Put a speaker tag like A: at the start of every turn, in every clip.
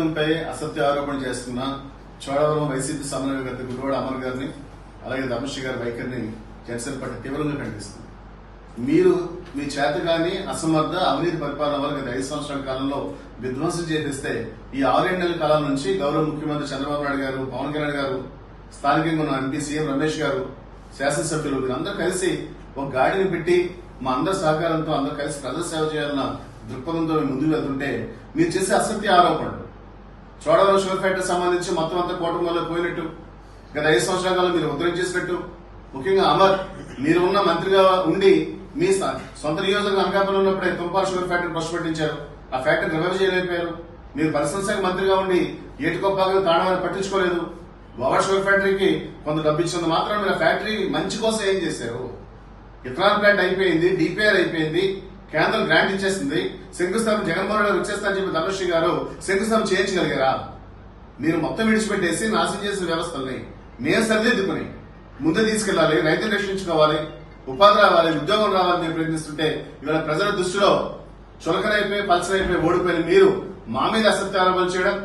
A: ప్రభుత్వంపై అసత్య ఆరోపణ చేస్తున్న చోడవరం వైసీపీ సమన్వయకర్త గురువాడ అమర్ గారిని అలాగే ధర్మశ్రీ గారి వైఖరిని జనసేన పార్టీ తీవ్రంగా ఖండిస్తుంది. మీరు మీ చేతగాని అసమర్థ అవినీతి పరిపాలన వల్ల గత ఐదు సంవత్సరాల కాలంలో విధ్వంసం చేపిస్తే ఈ ఆరేడు నెలల కాలం నుంచి గౌరవ ముఖ్యమంత్రి చంద్రబాబు నాయుడు గారు పవన్ కళ్యాణ్ గారు స్థానికంగా ఉన్న ఎంపీ సీఎం రమేష్ గారు శాసనసభ్యులు వీరందరూ కలిసి ఒక గాడిని పెట్టి మా అందరి సహకారంతో అందరూ కలిసి ప్రజల సేవ చేయాలన్న దృక్పథంతో ముందుకు వెళ్తుంటే మీరు చేసే అసత్య ఆరోపణలు చోడవరం షుగర్ ఫ్యాక్టరీ సంబంధించి మొత్తం అంతా కుటుంబంలో పోయినట్టు గత ఐదు సంవత్సరాల కాలం మీరు ఉత్తరం చేసినట్టు. ముఖ్యంగా అమర్ మీరు ఉన్న మంత్రిగా ఉండి మీ సొంత నియోజకవర్గం అనకాపల్లి ఉన్నప్పుడే తుంపాల షుగర్ ఫ్యాక్టరీ ఫస్ట్ పెట్టించారు. ఆ ఫ్యాక్టరీ రివైవ్ చేయలేకపోయారు మీరు పరిశ్రమ శాఖ మంత్రిగా ఉండి ఏటికొప్పాగా తాడవని పట్టించుకోలేదు. గోవా షుగర్ ఫ్యాక్టరీకి కొంత డబ్బు ఇచ్చింది మాత్రం మీరు ఆ ఫ్యాక్టరీ మంచి కోసం ఏం చేశారు? ఇథనాల్ ప్లాంట్ అయిపోయింది డిపిఆర్ అయిపోయింది. కేంద్రం గ్రాంట్ ఇచ్చేసింది. శంకుస్థాపన జగన్మోహన్ రెడ్డి వచ్చేస్తారని చెప్పి ధనుశ్రీ గారు శంకుస్థాపన చేయించగలిగారా? మీరు మొత్తం విడిచిపెట్టేసి నాశనం చేసిన వ్యవస్థల్ని మేము సరిదిద్దుకుని ముందు తీసుకెళ్ళాలి రైతులు రక్షించుకోవాలి ఉపాధి రావాలి ఉద్యోగం రావాలని మేము ప్రయత్నిస్తుంటే ఇవాళ ప్రజల దృష్టిలో చులకనైపోయి పల్సరైపోయి ఓడిపోయిన మీరు మా మీద అసత్య ఆరోపణలు చేయడం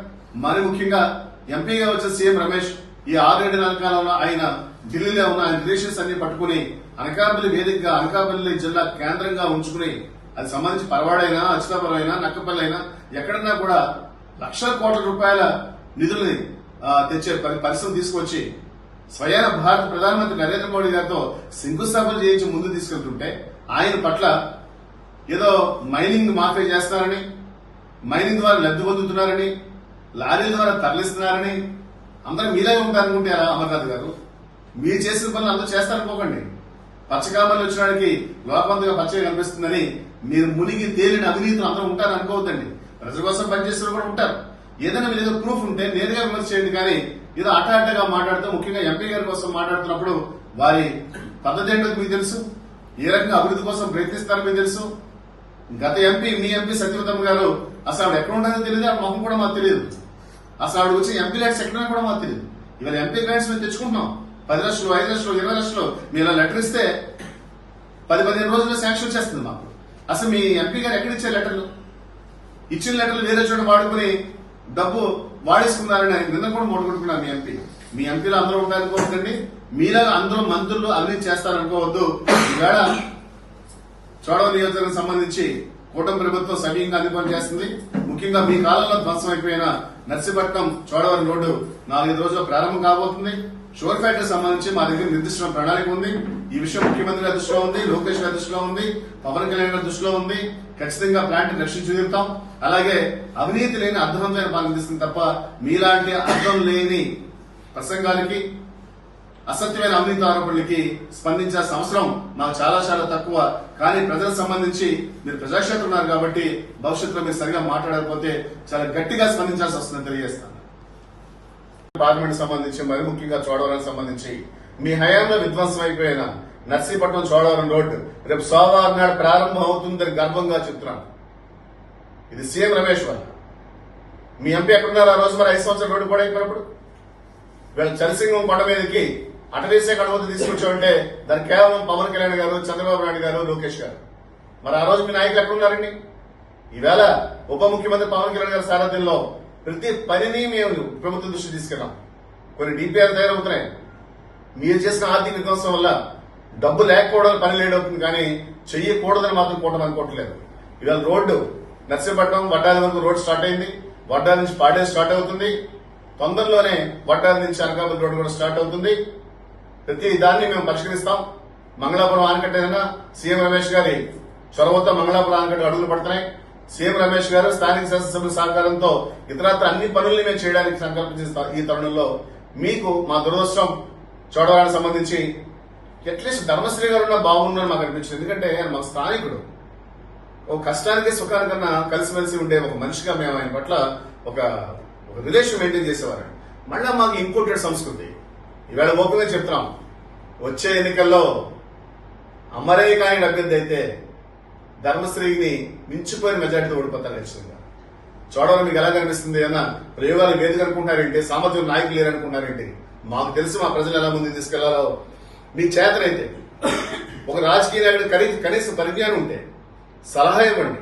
A: మరి ముఖ్యంగా ఎంపీగా వచ్చిన సీఎం రమేష్ ఈ ఆరేడు నెలల కాలంలో ఆయన ఢిల్లీలో ఉన్న ఆయన రిలేషన్స్ అన్ని పట్టుకుని అనకాపల్లి వేదికగా అనకాపల్లి జిల్లా కేంద్రంగా ఉంచుకుని అది సంబంధించి పరవాడైనా అచితాపురం అయినా నక్కపల్లి అయినా ఎక్కడన్నా కూడా లక్షల కోట్ల రూపాయల నిధుల్ని తెచ్చే పరి- పరిశ్రమ తీసుకొచ్చి స్వయాన భారత ప్రధానమంత్రి నరేంద్ర మోడీ గారితో శంకుస్థాపన చేయించి ముందు తీసుకెళ్తుంటే ఆయన పట్ల ఏదో మైనింగ్ మాఫీ చేస్తారని మైనింగ్ ద్వారా లబ్ధి పొందుతున్నారని లారీల ద్వారా తరలిస్తున్నారని అందరూ మీరే ఉంటారనుకుంటే అమర్నాథ్ గారు? మీరు చేసిన పనులు అందరూ చేస్తారనుకోకండి. పచ్చకామలు వచ్చినాడికి లోపంతగా పచ్చగా కనిపిస్తుందని మీరు మునిగి తేలిన అవినీతులు అందరూ ఉంటారు అనుకోవద్దండి. ప్రజల కోసం పనిచేస్తున్న కూడా ఉంటారు. ఏదైనా మీరు ఏదో ప్రూఫ్ ఉంటే నేరుగా విమర్శ చేయండి కానీ ఏదో అటాటగా మాట్లాడుతూ ముఖ్యంగా ఎంపీ గారి కోసం మాట్లాడుతున్నప్పుడు వారి పద్ధతి ఏంటో మీకు తెలుసు? ఏ రకంగా అభివృద్ధి కోసం ప్రయత్నిస్తారో మీకు తెలుసు? గత ఎంపీ మీ ఎంపీ సత్యవతమ్మ గారు అసలు ఆవిడ ఎక్కడ ఉండదో తెలియదు ఆ మొహం కూడా మాకు తెలియదు. అసలు ఆవిడ వచ్చి ఎంపీ లైట్స్ ఎక్కడ కూడా మాకు తెలియదు. ఇవాళ ఎంపీ గ్రాంట్స్ మేము తెచ్చుకుంటున్నాం. పది లక్షలు ఐదు లక్షలు ఇరవై లక్షలు. మీరు ఇలా లెటర్ ఇస్తే పది పదిహేను రోజుల్లో శాంక్షన్ చేస్తుంది మాకు. అసలు మీ ఎంపీ గారు ఎక్కడ ఇచ్చే లెటర్లు? ఇచ్చిన లెటర్లు వేరే చోట వాడుకుని డబ్బు వాడేసుకున్నారని ఆయన నిన్న కూడా మూడుకుంటున్నారు మీ ఎంపీ. మీ ఎంపీలు అందరూ ఉంటారనుకోవద్దండి. మీలా అందరూ మంత్రులు అవినీతి చేస్తారనుకోవద్దు. ఈవేళ చోడవ నియోజకవర్గం సంబంధించి కూటమి ప్రభుత్వం సవ్యంగా అన్ని చేస్తుంది. ముఖ్యంగా మీ కాలంలో ధ్వంసం అయిపోయిన నర్సీపట్నం చోడవరం రోడ్డు నాలుగైదు రోజుల్లో ప్రారంభం కాబోతుంది. షోర్ ఫ్యాక్టర్ సంబంధించి మా దగ్గర నిర్దిష్ట ప్రణాళిక ఉంది. ఈ విషయం ముఖ్యమంత్రి గారి దృష్టిలో ఉంది లోకేష్ గారి దృష్టిలో ఉంది పవన్ కళ్యాణ్ గారి దృష్టిలో ఉంది. ఖచ్చితంగా ప్లాంట్ రక్షించి తీరుతాం. అలాగే అవినీతి లేని అర్థవంతమైన పాలన తీసుకుని తప్ప మీలాంటి అర్థం లేని ప్రసంగాలకి అసత్యమైన అవినీతి ఆరోపణలకి స్పందించాల్సిన అవసరం మాకు చాలా చాలా తక్కువ. కానీ ప్రజలకు సంబంధించి మీరు ప్రజాక్షేత్రం ఉన్నారు కాబట్టి భవిష్యత్తులో మీరు సరిగా మాట్లాడకపోతే చాలా గట్టిగా స్పందించాల్సి వస్తుందని తెలియజేస్తాను. పార్లమెంట్ సంబంధించి మరి ముఖ్యంగా చోడవరానికి సంబంధించి. మీ హయాంలో విధ్వంసం అయిపోయిన నర్సీపట్నం చోడవరం రోడ్డు రేపు సోమవారం నాడు ప్రారంభం అవుతుందని గర్వంగా చెప్తున్నాను. ఇది సీఎం రమేష్ వారు మీ ఎంపీ ఎక్కడున్నారు ఆ రోజు మరి ఐదు సంవత్సరాలు రోడ్డు కూడా అయిపోయినప్పుడు? వీళ్ళ చరిసింగం కొండ మీదకి అటవీసే శాఖ అనుమతి తీసుకొచ్చామంటే దానికి కేవలం పవన్ కళ్యాణ్ గారు చంద్రబాబు నాయుడు గారు లోకేష్ గారు. మరి ఆ రోజు మీ నాయకులు ఎక్కడున్నారండి? ఈవేళ ఉప ముఖ్యమంత్రి పవన్ కళ్యాణ్ గారి సారథ్యంలో ప్రతి పనిని మేము ప్రభుత్వం దృష్టి తీసుకెళ్ళాం. కొన్ని డిపిఆర్ తయారవుతున్నాయి. మీరు చేసిన ఆర్థిక విధ్వంసం వల్ల డబ్బు లేకపోవడం పని లేడవుతుంది కానీ చెయ్యకూడదని మాత్రం కూటమి అనుకోవట్లేదు. ఇవాళ రోడ్డు నర్సీపట్నం వడ్డాది వరకు రోడ్ స్టార్ట్ అయింది. వడ్డాది నుంచి పాడే స్టార్ట్ అవుతుంది. తొందరలోనే వడ్డాది నుంచి అనకాపల్లి రోడ్డు కూడా స్టార్ట్ అవుతుంది. ప్రతి దాన్ని మేము పరిష్కరిస్తాం. మంగళాపురం ఆనకట్ట ఏదైనా సీఎం రమేష్ గారి చొరవతో మంగళాపురం ఆనకట్ట అడుగులు పడుతున్నాయి. సీఎం రమేష్ గారు స్థానిక శాసనసభ్యుల సహకారంతో ఇతరత్ర అన్ని పనుల్ని మేము చేయడానికి సంకల్పించిన ఈ తరుణంలో. మీకు మా దురదృష్టం చూడడానికి సంబంధించి అట్లీస్ట్ ధర్మశ్రీ గారు ఉన్న బాగుందని మాకు అనిపించింది. ఎందుకంటే ఆయన మాకు స్థానికుడు. ఒక కష్టానికి సుఖానికన్నా కలిసిమెలిసి ఉండే ఒక మనిషిగా మేము ఆయన పట్ల ఒక ఒక రిలేషన్ మెయింటైన్ చేసేవారు మళ్ళా మాకు ఇంపోర్టెడ్ సంస్కృతి. ఈవేళ ఓపెన్గా చెప్తున్నాం. వచ్చే ఎన్నికల్లో అమరే కానీ అభ్యర్థి అయితే ధర్మశ్రీని మించిపోయిన మెజార్టీతో ఓడిపోతారు ఖచ్చితంగా. చూడడం మీకు ఎలా కనిపిస్తుంది అన్న ప్రయోగాలు వేదిక అనుకుంటున్నారేంటి? సామర్థ్యం నాయకులు లేరనుకుంటారేంటి మాకు తెలుసు మా ప్రజలు ఎలా ముందుకు తీసుకెళ్ళాలో. మీ చేతనైతే ఒక రాజకీయ నాయకుడు కనీ కనీస పరిజ్ఞానం ఉంటే సలహా ఇవ్వండి.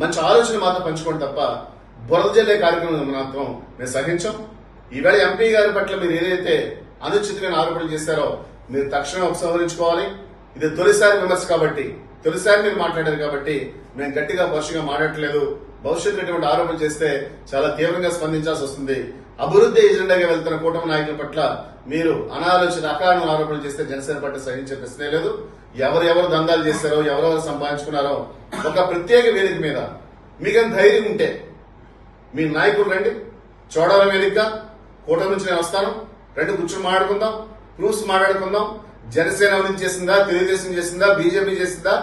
A: మంచి ఆలోచన మాత్రం పంచుకోండి తప్ప బురద జల్లే కార్యక్రమం మాత్రం మేము సహించాం. ఈవేళ ఎంపీ గారి పట్ల మీరు ఏదైతే అనుచితమైన ఆరోపణలు చేశారో మీరు తక్షణం ఉపసంహరించుకోవాలి. ఇది తొలిసారి విమర్శ కాబట్టి తొలిసారి మీరు మాట్లాడారు కాబట్టి మేము గట్టిగా పరుషంగా మాట్లాడట్లేదు. భవిష్యత్తులో ఇటువంటి ఆరోపణలు చేస్తే చాలా తీవ్రంగా స్పందించాల్సి వస్తుంది. అభివృద్ధి ఎజెండాగా వెళ్తున్న కూటమి నాయకుల పట్ల మీరు అనాలోచిత అకారణం ఆరోపణలు చేస్తే జనసేన పార్టీ సహించే ప్రశ్నే లేదు. ఎవరెవరు దందాలు చేశారో ఎవరెవరు సంపాదించుకున్నారో ఒక ప్రత్యేక వేదిక మీద మీకు ధైర్యం ఉంటే మీ నాయకుడు రండి. చూడాల వేదిక కూటమి నుంచి నేను వస్తాను. రండి కూర్చొని మాట్లాడుకుందాం. ప్రూఫ్స్ మాట్లాడుకుందాం. జనసేన అభివృద్ధి చేసిందా తెలుగుదేశం చేసిందా బీజేపీ చేసిందా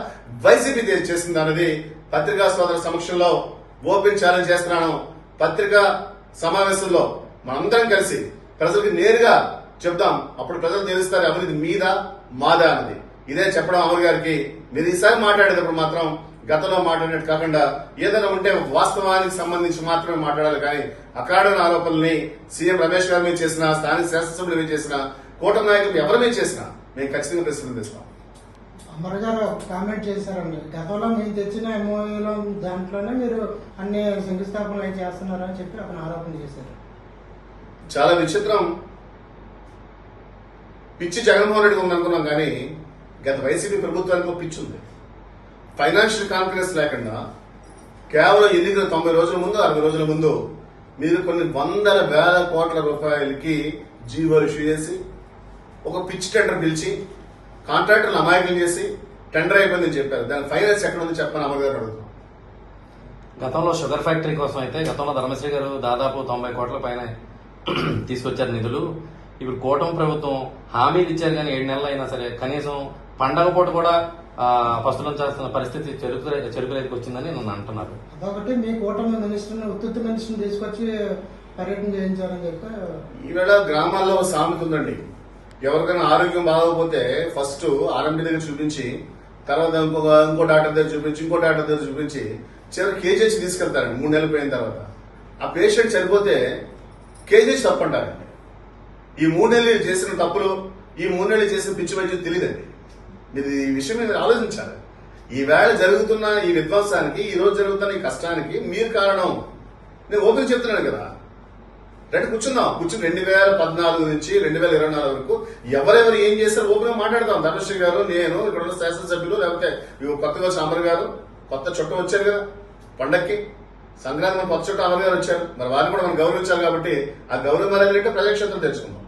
A: వైసీపీ చేసిందా అన్నది పత్రికా సోదర సమక్షంలో ఓపెన్ ఛాలెంజ్ చేస్తున్నాను. పత్రికా సమావేశంలో మనందరం కలిసి ప్రజలకు నేరుగా చెప్దాం. అప్పుడు ప్రజలు తెలుస్తారు అవినీతి మీద మాదా అన్నది. ఇదే చెప్పడం అమర్ గారికి మీరు ఈసారి మాట్లాడేటప్పుడు మాత్రం గతంలో మాట్లాడినట్టు కాకుండా ఏదైనా ఉంటే వాస్తవానికి సంబంధించి మాత్రమే మాట్లాడాలి. కానీ అకాడన ఆరోపణల్ని సీఎం రమేష్ గారి మీద చేసిన స్థానిక శాసనసభ్యుల మీద చేసిన కూటమి నాయకులు ఎవరి మీద చేసినా మేము ఖచ్చితంగా ప్రశ్నిస్తాం
B: అమర్ గారు కామెంట్ చేశారండి. గతంలో మేము తెచ్చిన ఎంఓయూలో దాంట్లోనే మీరు అన్ని శంకుస్థాపనలు చేస్తున్నారని చెప్పి అతను ఆరోపణ చేశారు.
A: చాలా విచిత్రం. పిచ్చి జగన్మోహన్ రెడ్డి ఉందనుకున్నాం కానీ గత వైసీపీ ప్రభుత్వానికి పిచ్చి ఉంది. ఫైనాన్షియల్ కాన్ఫిడెన్స్ లేకుండా కేవలం ఎన్నికల తొంభై రోజుల ముందు అరవై రోజుల ముందు మీరు కొన్ని వందల వేల కోట్ల రూపాయలకి జీవో ఇష్యూ చేసి ఒక పిచ్ టెండర్ పిలిచి కాంట్రాక్టర్లు అమాయకులు చేసి టెండర్ అయిపోయిందని చెప్పారు. దాని ఫైనాన్స్ ఎక్కడ ఉంది చెప్పని అమర్ గారు అడుగుతున్నాం
C: గతంలో షుగర్ ఫ్యాక్టరీ కోసం అయితే గతంలో ధర్మశ్రీ గారు దాదాపు తొంభై కోట్ల పైన తీసుకొచ్చారు నిధులు. ఇప్పుడు కూటమి ప్రభుత్వం హామీలు ఇచ్చారు కానీ ఏడు నెలలు అయినా సరే కనీసం పండగ పూట కూడా పస్తులం చేస్తున్న పరిస్థితి చెరుకు చెరుకు రైతుకు వచ్చిందని నన్ను అంటున్నారు.
B: అదొకటి మీ కూటమి మినిస్టర్ని ఉత్తుత్తి మినిస్టర్ని తీసుకొచ్చి పర్యటన చేయించారని చెప్పి
A: ఈవేళ గ్రామాల్లో సామెత ఉందండి. ఎవరికైనా ఆరోగ్యం బాగోకపోతే ఫస్ట్ ఆర్ఎంపీ దగ్గర చూపించి తర్వాత ఇంకొక ఇంకో డాక్టర్ దగ్గర చూపించి ఇంకో డాక్టర్ దగ్గర చూపించి చివరి కేజీహెచ్ తీసుకెళ్తారండి మూడు నెలలు పోయిన తర్వాత. ఆ పేషెంట్ చనిపోతే కేజీహెచ్ తప్పంటారండి ఈ మూడు నెలలు చేసిన తప్పులు ఈ మూడు నెలలు చేసిన పిచ్చి మంచి తెలియదండి. మీరు ఈ విషయం మీద ఆలోచించాలి. ఈవేళ జరుగుతున్న ఈ విధ్వంసానికి ఈ రోజు జరుగుతున్న ఈ కష్టానికి మీరు కారణం. నేను ఓపెన్ చెప్తున్నాను కదా. రండి కూర్చుందాం. కూర్చుని రెండు వేల పద్నాలుగు నుంచి రెండు వేల ఇరవై నాలుగు వరకు ఎవరెవరు ఏం చేశారు ఓపెన్గా మాట్లాడదాం. ధనుశ్రీ గారు నేను ఇక్కడ ఉన్న శాసనసభ్యులు లేకపోతే కొత్తగా సాంబర్ గారు కొత్త చుట్టం వచ్చారు కదా పండక్కి. సంక్రాంతి మన కొత్త చుట్టం అమర్ గారు వచ్చారు. మరి వారిని కూడా మనం గౌరవించాలి కాబట్టి ఆ గౌరవ మర్యాదలు ప్రజాక్షేత్రం తెలుసుకుందాం.